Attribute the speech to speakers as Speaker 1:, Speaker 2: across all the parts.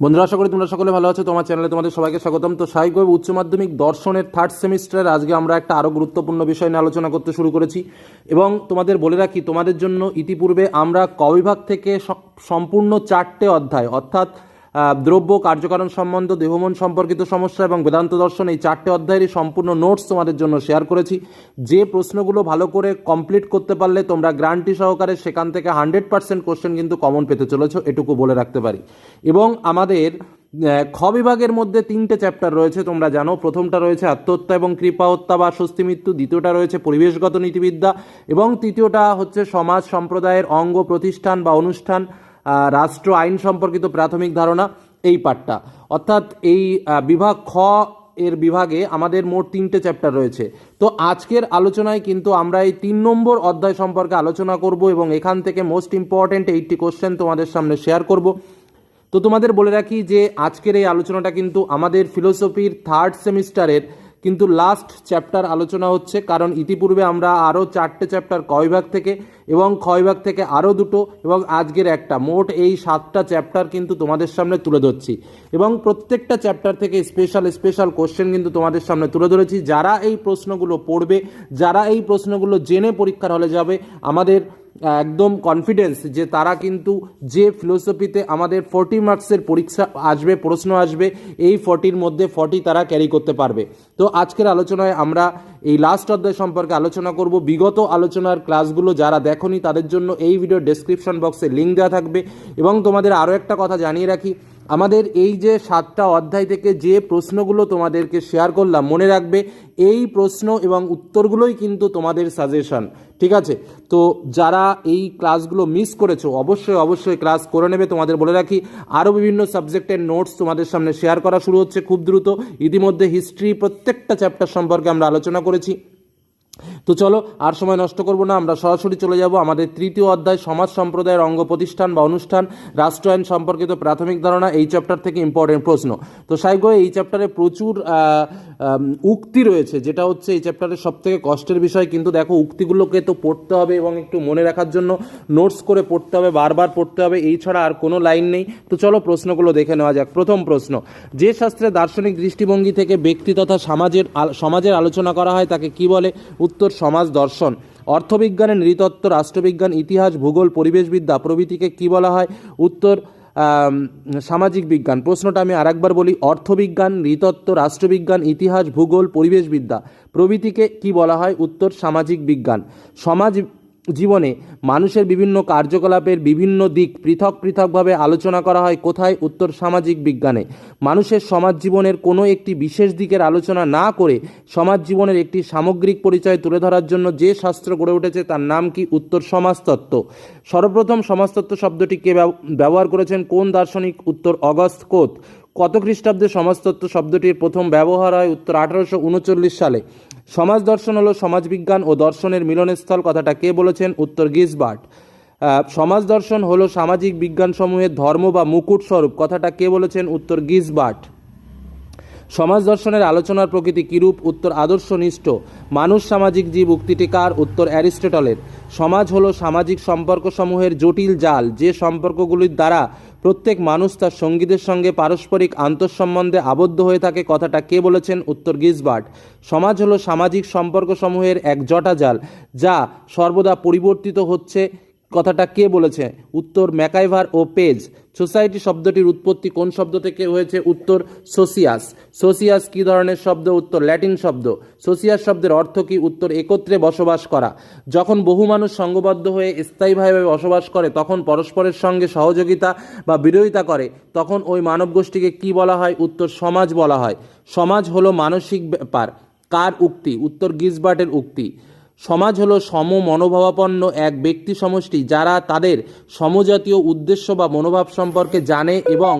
Speaker 1: বন্ধুরা, আশা করি তোমরা সকলে ভালো আছো। তোমার চ্যানেলে তোমাদের সবাইকে স্বাগতম। তো স্বাভাবিকভাবে উচ্চ মাধ্যমিক দর্শনের থার্ড সেমিস্টারের আজকে আমরা একটা আরও গুরুত্বপূর্ণ বিষয় নিয়ে আলোচনা করতে শুরু করেছি। এবং তোমাদের বলে রাখি, তোমাদের জন্য ইতিপূর্বে আমরা কবিভাগ থেকে সম্পূর্ণ চারটে অধ্যায়, অর্থাৎ দ্রব্য, কার্যকারণ সম্বন্ধ, দেহমন সম্পর্কিত সমস্যা এবং বেদান্ত দর্শন এই চারটে অধ্যায়েরই সম্পূর্ণ নোটস তোমাদের জন্য শেয়ার করেছি। যে প্রশ্নগুলো ভালো করে কমপ্লিট করতে পারলে তোমরা গ্রান্টি সহকারে সেখান থেকে হান্ড্রেড পার্সেন্ট কোশ্চেন কিন্তু কমন পেতে চলেছ, এটুকু বলে রাখতে পারি। এবং আমাদের খ বিভাগের মধ্যে তিনটে চ্যাপ্টার রয়েছে, তোমরা জানো। প্রথমটা রয়েছে আত্মহত্যা এবং কৃপা হত্যা বা স্বস্তি, মৃত্যু। দ্বিতীয়টা রয়েছে পরিবেশগত নীতিবিদ্যা। এবং তৃতীয়টা হচ্ছে সমাজ সম্প্রদায়ের অঙ্গ প্রতিষ্ঠান বা অনুষ্ঠান। রাষ্ট্র আইন সম্পর্কিত প্রাথমিক ধারণা, এই পাঠটা। অর্থাৎ এই বিভাগ খ এর বিভাগে আমাদের মোট তিনটে চ্যাপ্টার রয়েছে। তো আজকের আলোচনায় কিন্তু আমরা এই তিন নম্বর অধ্যায় সম্পর্কে আলোচনা করব এবং এখান থেকে মোস্ট ইম্পর্ট্যান্ট এইটটি কোশ্চেন তোমাদের সামনে শেয়ার করব। তো তোমাদের বলে রাখি যে আজকের এই আলোচনাটা কিন্তু আমাদের ফিলোসফির থার্ড সেমিস্টারের কিন্তু লাস্ট চ্যাপ্টার আলোচনা হচ্ছে, কারণ ইতিপূর্বে আমরা আরও চারটে চ্যাপ্টার ক বিভাগ থেকে এবং বিভাগ থেকে আরও দুটো এবং আজকের একটা। মোট এই সাতটা চ্যাপ্টার কিন্তু তোমাদের সামনে তুলে ধরছি। এবং প্রত্যেকটা চ্যাপ্টার থেকে স্পেশাল স্পেশাল কোশ্চেন কিন্তু তোমাদের সামনে তুলে ধরেছি। যারা এই প্রশ্নগুলো পড়বে, যারা এই প্রশ্নগুলো জেনে পরীক্ষার হলে যাবে, আমাদের একদম কনফিডেন্স যে তারা কিন্তু যে ফিলোসফিতে আমাদের ফর্টি মার্কসের পরীক্ষা আসবে, প্রশ্ন আসবে, এই ফর্টির মধ্যে ফর্টি তারা ক্যারি করতে পারবে। তো আজকের আলোচনায় আমরা এই লাস্ট অধ্যায় সম্পর্কে আলোচনা করব। বিগত আলোচনার ক্লাসগুলো যারা দেখনি, তাদের জন্য এই ভিডিও ডেসক্রিপশন বক্সে লিঙ্ক দেওয়া থাকবে। এবং তোমাদের আরও একটা কথা জানিয়ে রাখি, আমাদের এই যে সাতটা অধ্যায় থেকে যে প্রশ্নগুলো তোমাদেরকে শেয়ার করলাম, মনে রাখবে, এই প্রশ্ন এবং উত্তরগুলোই কিন্তু তোমাদের সাজেশন ঠিক আছে? তো যারা এই ক্লাসগুলো মিস করেছ, অবশ্যই অবশ্যই ক্লাস করে নেবে। তোমাদের বলে রাখি আরও বিভিন্ন সাবজেক্টের নোটস তোমাদের সামনে শেয়ার করা শুরু হচ্ছে খুব দ্রুত। ইতিমধ্যে হিস্ট্রি প্রত্যেকটা চ্যাপ্টার সম্পর্কে আমরা আলোচনা করেছি। তো চলো, আর সময় নষ্ট করব না, আমরা সরাসরি চলে যাব আমাদের তৃতীয় অধ্যায় সমাজ সম্প্রদায়ের অঙ্গ প্রতিষ্ঠান বা অনুষ্ঠান রাষ্ট্র আইন সম্পর্কিত প্রাথমিক ধারণা, এই চ্যাপ্টার থেকে ইম্পর্টেন্ট প্রশ্ন। তো সাইগো এই চ্যাপ্টারে প্রচুর উক্তি রয়েছে, যেটা হচ্ছে এই চ্যাপ্টারের সব থেকে কষ্টের বিষয়, কিন্তু দেখো উক্তিগুলোকে তো পড়তে হবে এবং একটু মনে রাখার জন্য নোটস করে পড়তে হবে, বারবার পড়তে হবে, এই ছাড়া আর কোনো লাইন নেই। তো চলো প্রশ্নগুলো দেখে নেওয়া যাক। প্রথম প্রশ্ন, যে শাস্ত্রে দার্শনিক দৃষ্টিভঙ্গি থেকে ব্যক্তি তথা সমাজের সমাজের আলোচনা করা হয়, তাকে কি বলে? উত্তর সমাজ দর্শন। অর্থবিজ্ঞানের নৃতত্ত্ব, রাষ্ট্রবিজ্ঞান, ইতিহাস, ভূগোল, পরিবেশবিদ্যা, প্রভৃতিকে কি বলা হয়? উত্তর সামাজিক বিজ্ঞান। প্রশ্নটা আমি আরেকবার বলি, অর্থবিজ্ঞান, নৃতত্ত্ব, রাষ্ট্রবিজ্ঞান, ইতিহাস, ভূগোল, পরিবেশবিদ্যা, প্রভৃতিকে কি বলা হয়? উত্তর, সামাজিক বিজ্ঞান। সমাজ জীবনে মানুষের বিভিন্ন কার্যকলাপের বিভিন্ন দিক পৃথক পৃথকভাবে আলোচনা করা হয় কোথায় উত্তর সামাজিক বিজ্ঞানে। মানুষের সমাজ জীবনের কোনো একটি বিশেষ দিকের আলোচনা না করে সমাজ জীবনের একটি সামগ্রিক পরিচয় তুলে ধরার জন্য যে শাস্ত্র গড়ে উঠেছে তার নাম কি উত্তর সমাজতত্ত্ব। সর্বপ্রথম সমাজতত্ত্ব শব্দটি কে ব্যব- ব্যবহার করেছেন কোন দার্শনিক উত্তর অগস্ত কোত? কত খ্রিস্টাব্দে সমাজতত্ত্ব শব্দটির প্রথম ব্যবহার হয়? উত্তর আঠারোশো উনচল্লিশ সালে। সমাজ দর্শন হলো সমাজবিজ্ঞান ও দর্শনের মিলনস্থল, কথাটা কে বলেছেন? উত্তর গিসবার্ট। সমাজ দর্শন হলো সামাজিক বিজ্ঞানসমূহের ধর্ম বা মুকুট স্বরূপ, কথাটা কে বলেছেন? উত্তর গিসবার্ট। সমাজ দর্শনের আলোচনার প্রকৃতি কিরূপ উত্তর আদর্শনিষ্ঠ? মানুষ সামাজিক জীব উক্তিটি কার? উত্তর অ্যারিস্টটলের। সমাজ হলো সামাজিক সম্পর্কসমূহের জটিল জাল, যে সম্পর্কগুলির দ্বারা প্রত্যেক মানুষ তার সঙ্গীদের সঙ্গে পারস্পরিক আন্তঃসম্বন্ধে আবদ্ধ হয়ে থাকে কথাটা কে বলেছেন? উত্তর গিসবার্ট। সমাজ হলো সামাজিক সম্পর্কসমূহের এক জটা জাল, যা সর্বদা পরিবর্তিত হচ্ছে কথাটা কে বলেছে? উত্তর ম্যাকাইভার ও পেজ। সোসাইটি শব্দটির উৎপত্তি কোন শব্দ থেকে হয়েছে? উত্তর সোসিয়াস। সোসিয়াস কি ধরনের শব্দ? উত্তর ল্যাটিন শব্দ। সোসিয়াস শব্দের অর্থ কি? উত্তর একত্রে বসবাস করা। যখন বহু মানুষ সংঘবদ্ধ হয়ে স্থায়ীভাবে বসবাস করে, তখন পরস্পরের সঙ্গে সহযোগিতা বা বিরোধিতা করে, তখন ওই মানব গোষ্ঠীকে কি বলা হয়? উত্তর সমাজ বলা হয়। সমাজ হলো মানসিক ব্যাপার। কার উক্তি? উত্তর গিসবার্টের উক্তি। সমাজ হলো সম মনোভাবাপন্ন এক ব্যক্তি সমষ্টি যারা তাদের সমজাতীয় উদ্দেশ্য বা মনোভাব সম্পর্কে জানে এবং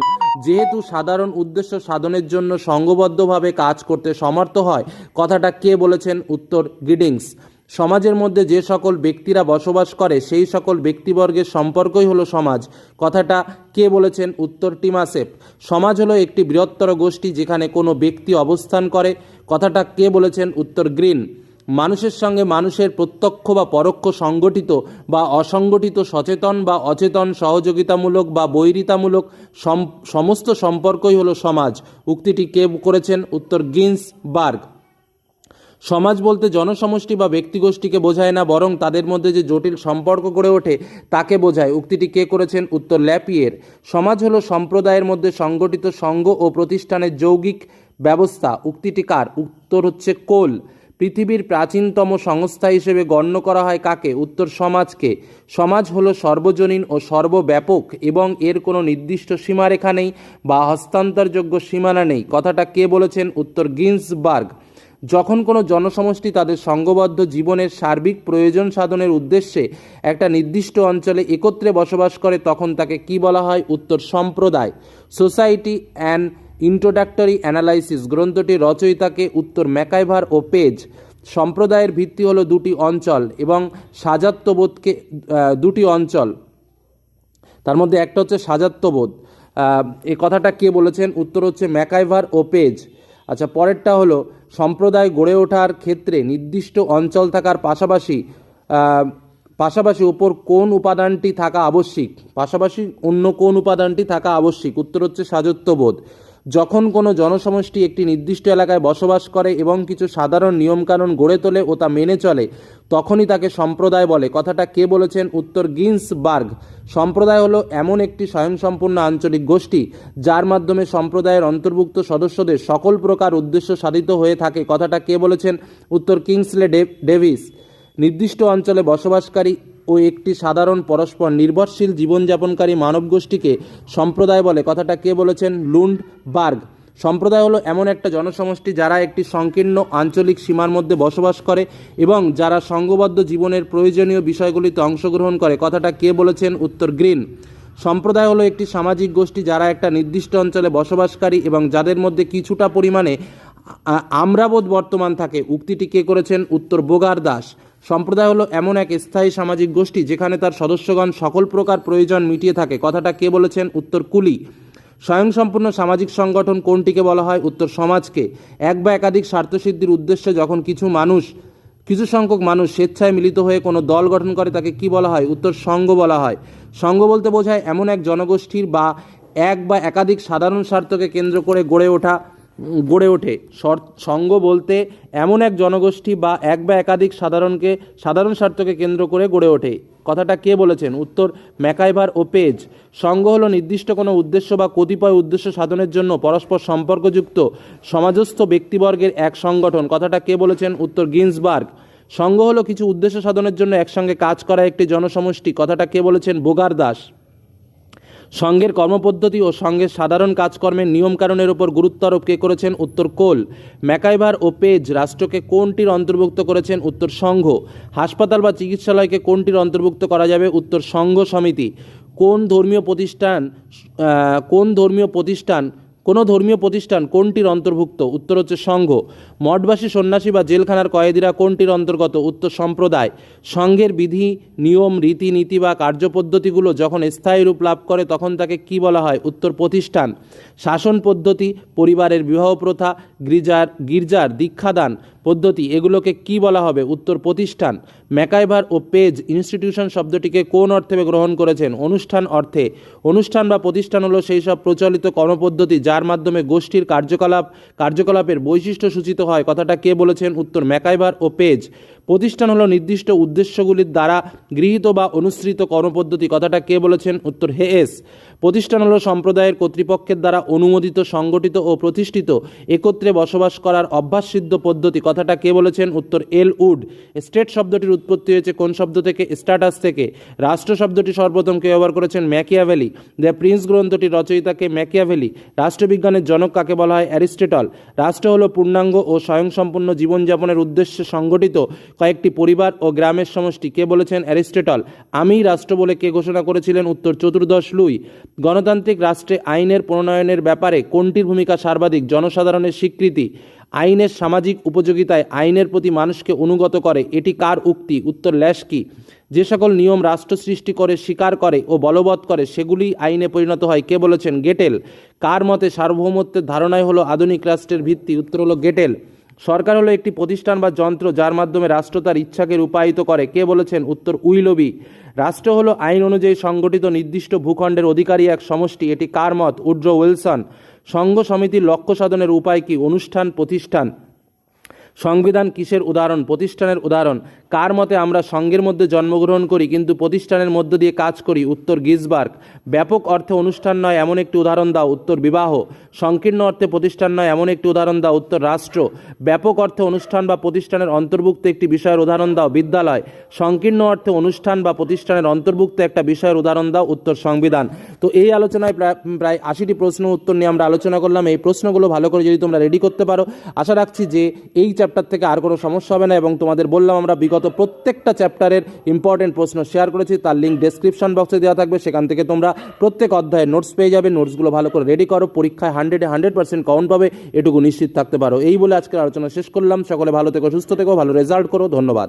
Speaker 1: যেহেতু সাধারণ উদ্দেশ্য সাধনের জন্য সংঘবদ্ধভাবে কাজ করতে সমর্থ হয়, কথাটা কে বলেছেন? উত্তর, গ্রিডিংস। সমাজের মধ্যে যে সকল ব্যক্তিরা বসবাস করে, সেই সকল ব্যক্তিবর্গের সম্পর্কই হলো সমাজ। কথাটা কে বলেছেন? উত্তর টিমাসেপ সমাজ হলো একটি বৃহত্তর গোষ্ঠী যেখানে কোনো ব্যক্তি অবস্থান করে। কথাটা কে বলেছেন? উত্তর, গ্রিন। মানুষের সঙ্গে মানুষের প্রত্যক্ষ বা পরোক্ষ সংগঠিত বা অসংগঠিত সচেতন বা অচেতন, সহযোগিতামূলক বা বৈরিতামূলক সমস্ত সম্পর্কই হলো সমাজ। উক্তিটি কে করেছেন? উত্তর গিন্স বার্গ সমাজ বলতে জনসমষ্টি বা ব্যক্তিগোষ্ঠীকে বোঝায় না, বরং তাদের মধ্যে যে জটিল সম্পর্ক গড়ে ওঠে তাকে বোঝায়। উক্তিটি কে করেছেন? উত্তর ল্যাপিয়ের। সমাজ হলো সম্প্রদায়ের মধ্যে সংগঠিত সংঘ ও প্রতিষ্ঠানের যৌগিক ব্যবস্থা। উক্তিটি কার? উত্তর হচ্ছে কোল। পৃথিবীর প্রাচীনতম সংস্থা হিসেবে গণ্য করা হয় কাকে? উত্তর, সমাজকে। সমাজ হলো সর্বজনীন ও সর্বব্যাপক এবং এর কোনো নির্দিষ্ট সীমারেখা নেই বা হস্তান্তরযোগ্য সীমানা নেই। কথাটা কে বলেছেন? উত্তর, গিন্সবার্গ। যখন কোনো জনসমষ্টি তাদের সংঘবদ্ধ জীবনের সার্বিক প্রয়োজন সাধনের উদ্দেশ্যে একটা নির্দিষ্ট অঞ্চলে একত্রে বসবাস করে, তখন তাকে কি বলা হয়? উত্তর, সম্প্রদায়। সোসাইটি অ্যান্ড ইন্ট্রোডাক্টরি অ্যানালাইসিস গ্রন্থটির রচয়িতাকে উত্তর ম্যাকাইভার ও পেজ সম্প্রদায়ের ভিত্তি হলো দুটি অঞ্চল এবং সাজাত্যবোধকে দুটি অঞ্চল। তার মধ্যে একটা হচ্ছে সাজাত্যবোধ। আহ, এই কথাটা কে বলেছেন? উত্তর হচ্ছে ম্যাকাইভার ও পেজ। আচ্ছা পরেরটা হলো সম্প্রদায় গড়ে ওঠার ক্ষেত্রে নির্দিষ্ট অঞ্চল থাকার পাশাপাশি পাশাপাশি ওপর কোন উপাদানটি থাকা আবশ্যিক? পাশাপাশি অন্য কোন উপাদানটি থাকা আবশ্যিক? উত্তর হচ্ছে সাজত্যবোধ। যখন কোনো জনসমষ্টি একটি নির্দিষ্ট এলাকায় বসবাস করে এবং কিছু সাধারণ নিয়মকানুন গড়ে তোলে ও তা মেনে চলে, তখনই তাকে সম্প্রদায় বলে। কথাটা কে বলেছেন? উত্তর, গিন্সবার্গ। সম্প্রদায় হলো এমন একটি স্বয়ংসম্পূর্ণ আঞ্চলিক গোষ্ঠী, যার মাধ্যমে সম্প্রদায়ের অন্তর্ভুক্ত সদস্যদের সকল প্রকার উদ্দেশ্য সাধিত হয়ে থাকে। কথাটা কে বলেছেন? উত্তর, কিংসলে ডেভিস। নির্দিষ্ট অঞ্চলে বসবাসকারী ও একটি সাধারণ পরস্পর নির্ভরশীল জীবনযাপনকারী মানব গোষ্ঠীকে সম্প্রদায় বলে। কথাটা কে বলেছেন? Lundberg. সম্প্রদায় হলো এমন একটা জনসমষ্টি যারা একটি সংকীর্ণ আঞ্চলিক সীমার মধ্যে বসবাস করে এবং যারা সংঘবদ্ধ জীবনের প্রয়োজনীয় বিষয়গুলিতে অংশগ্রহণ করে। কথাটা কে বলেছেন? উত্তর গ্রিন। সম্প্রদায় হলো একটি সামাজিক গোষ্ঠী যারা একটা নির্দিষ্ট অঞ্চলে বসবাসকারী এবং যাদের মধ্যে কিছুটা পরিমাণে আমরাবোধ বর্তমান থাকে। উক্তিটি কে করেছেন? উত্তর বোগার দাস। সম্প্রদায় হলো এমন এক স্থায়ী সামাজিক গোষ্ঠী যেখানে তার সদস্যগণ সকল প্রকার প্রয়োজন মিটিয়ে থাকে। কথাটা কে বলেছেন? উত্তর কুলি। স্বয়ংসম্পূর্ণ সামাজিক সংগঠন কোনটিকে বলা হয়? উত্তর সমাজকে। এক বা একাধিক স্বার্থসিদ্ধির উদ্দেশ্যে যখন কিছু মানুষ, কিছু সংখ্যক মানুষ স্বেচ্ছায় মিলিত হয়ে কোনো দল গঠন করে, তাকে কি বলা হয়? উত্তর সংঘ বলা হয়। সংঘ বলতে বোঝায় এমন এক জনগোষ্ঠীর বা এক বা একাধিক সাধারণ স্বার্থকে কেন্দ্র করে গড়ে ওঠা। গড়ে ওঠে। সংঘ বলতে এমন এক জনগোষ্ঠী বা এক বা একাধিক সাধারণকে, সাধারণ স্বার্থকে কেন্দ্র করে গড়ে ওঠে। কথাটা কে বলেছেন? উত্তর, ম্যাকাইভার ও পেজ। সঙ্গ হলো নির্দিষ্ট কোনো উদ্দেশ্য বা কতিপয় উদ্দেশ্য সাধনের জন্য পরস্পর সম্পর্কযুক্ত, সমাজস্থ ব্যক্তিবর্গের এক সংগঠন। কথাটা কে বলেছেন? উত্তর, গিন্সবার্গ। সংঘ হলো কিছু উদ্দেশ্য সাধনের জন্য একসঙ্গে কাজ করা একটি জনসমষ্টি। কথাটা কে বলেছেন? বোগার দাস। সংঘের কর্মপদ্ধতি ও সংঘের সাধারণ কাজকর্মের নিয়মকানুনের ওপর গুরুত্ব আরোপ কে করেছেন উত্তর কোল। ম্যাকাইভার ও পেজ রাষ্ট্রকে কোনটির অন্তর্ভুক্ত করেছেন উত্তর সংঘ? হাসপাতাল বা চিকিৎসালয়কে কোনটির অন্তর্ভুক্ত করা যাবে উত্তর সংঘ সমিতি? কোন ধর্মীয় প্রতিষ্ঠান কোন ধর্মীয় প্রতিষ্ঠান কোনো ধর্মীয় প্রতিষ্ঠান কোনটির অন্তর্ভুক্ত? উত্তর হচ্ছে সংঘ। মঠবাসী, সন্ন্যাসী বা জেলখানার কয়েদিরা কোনটির অন্তর্গত? উত্তর সম্প্রদায়। সংঘের বিধি, নিয়ম, রীতিনীতি বা কার্যপদ্ধতিগুলো যখন স্থায়ী রূপ লাভ করে, তখন তাকে কি বলা হয়? উত্তর প্রতিষ্ঠান। শাসন পদ্ধতি, পরিবারের বিবাহ প্রথা, গির্জার গির্জার দীক্ষাদান পদ্ধতি, এগুলোকে কি বলা হবে? উত্তর প্রতিষ্ঠান। ম্যাকাইভার ও পেজ ইনস্টিটিউশন শব্দটিকে কোন অর্থে গ্রহণ করেছেন? অনুষ্ঠান অর্থে। অনুষ্ঠান বা প্রতিষ্ঠান হলো সেই সব প্রচলিত কর্মপদ্ধতি যার মাধ্যমে গোষ্ঠীর কার্যকলাপ, কার্যকলাপের বৈশিষ্ট্য সূচিত হয়। কথাটা কে বলেছেন? উত্তর ম্যাকাইবার ও পেজ। প্রতিষ্ঠান হলো নির্দিষ্ট উদ্দেশ্যগুলির দ্বারা গৃহীত বা অনুসৃত কর্মপদ্ধতি। কথাটা কে বলেছেন? উত্তর, হে এস। প্রতিষ্ঠান হলো সম্প্রদায়ের কর্তৃপক্ষের দ্বারা অনুমোদিত, সংগঠিত ও প্রতিষ্ঠিত, একত্রে বসবাস করার অভ্যাসসিদ্ধ পদ্ধতি। কথাটা কে বলেছেন? উত্তর, এল উড। স্টেট শব্দটির উৎপত্তি হয়েছে কোন শব্দ থেকে? স্ট্যাটাস থেকে। রাষ্ট্র শব্দটি সর্বপ্রথম কে ব্যবহার করেছেন? ম্যাকিয়াভেলি। দ্য প্রিন্স গ্রন্থটির রচয়িতাকে ম্যাকিয়াভেলি। রাষ্ট্রবিজ্ঞানের জনক কাকে বলা হয়? অ্যারিস্টেটল। রাষ্ট্র হলো পূর্ণাঙ্গ ও স্বয়ংসম্পূর্ণ জীবনযাপনের উদ্দেশ্যে সংগঠিত কয়েকটি পরিবার ও গ্রামের সমষ্টি, কে বলেছেন অ্যারিস্টেটল? আমি রাষ্ট্র বলে কে ঘোষণা করেছিলেন? উত্তর চতুর্দশ লুই। গণতান্ত্রিক রাষ্ট্রে আইনের প্রণয়নের ব্যাপারে কোনটির ভূমিকা সর্বাধিক জনসাধারণের স্বীকৃতি? আইনের সামাজিক উপযোগিতায় আইনের প্রতি মানুষকে অনুগত করে, এটি কার উক্তি? উত্তর ল্যাশকি যে সকল নিয়ম রাষ্ট্র সৃষ্টি করে, স্বীকার করে ও বলবৎ করে, সেগুলি আইনে পরিণত হয়, কে বলেছেন গেটেল? কার মতে সার্বভৌমত্বের ধারণাই হলো আধুনিক রাষ্ট্রের ভিত্তি? উত্তর হলো গেটেল। সরকার হলো একটি প্রতিষ্ঠান বা যন্ত্র যার মাধ্যমে রাষ্ট্র তার ইচ্ছাকে রূপায়িত করে। কে বলেছেন? উত্তর উইলবি রাষ্ট্র হলো আইন অনুযায়ী সংগঠিত নির্দিষ্ট ভূখণ্ডের অধিকারী এক সমষ্টি। এটি কার মত? Woodrow Wilson. সংঘ সমিতির লক্ষ্য সাধনের উপায় কি? অনুষ্ঠান, প্রতিষ্ঠান। সংবিধান কিসের উদাহরণ? প্রতিষ্ঠানের উদাহরণ। কার মতে আমরা সঙ্গের মধ্যে জন্মগ্রহণ করি, কিন্তু প্রতিষ্ঠানের মধ্য দিয়ে কাজ করি? উত্তর গিজবার্গ। ব্যাপক অর্থে অনুষ্ঠান নয়, এমন একটি উদাহরণ দাও। উত্তর বিবাহ। সংকীর্ণ অর্থে প্রতিষ্ঠান নয়, এমন একটি উদাহরণ দাও। উত্তর রাষ্ট্র। ব্যাপক অর্থে অনুষ্ঠান বা প্রতিষ্ঠানের অন্তর্ভুক্ত একটি বিষয়ের উদাহরণ দাও। বিদ্যালয়। সংকীর্ণ অর্থে অনুষ্ঠান বা প্রতিষ্ঠানের অন্তর্ভুক্ত একটা বিষয়ের উদাহরণ দাও। উত্তর সংবিধান। তো এই আলোচনায় প্রায় প্রায় আশিটি প্রশ্ন উত্তর নিয়ে আমরা আলোচনা করলাম। এই প্রশ্নগুলো ভালো করে যদি তোমরা রেডি করতে পারো, আশা রাখছি যে এই চ্যাপ্টার থেকে আর কোনো সমস্যা হবে না এবং তোমাদের বললাম আমরা বিগত প্রত্যেকটা চ্যাপ্টারের ইম্পর্টেন্ট প্রশ্ন শেয়ার করেছি, তার লিঙ্ক ডেসক্রিপশন বক্সে দেওয়া থাকবে, সেখান থেকে তোমরা প্রত্যেক অধ্যায়ে নোটস পেয়ে যাবে নোটসগুলো ভালো করে রেডি করো, পরীক্ষায় হান্ড্রেডে হান্ড্রেড পার্সেন্ট কাউন্ট পাবে, এটুকু নিশ্চিত থাকতে পারো। এই বলে আজকের আলোচনা শেষ করলাম, সকলে ভালো থেকো, সুস্থ থেকো, ভালো রেজাল্ট করো, ধন্যবাদ।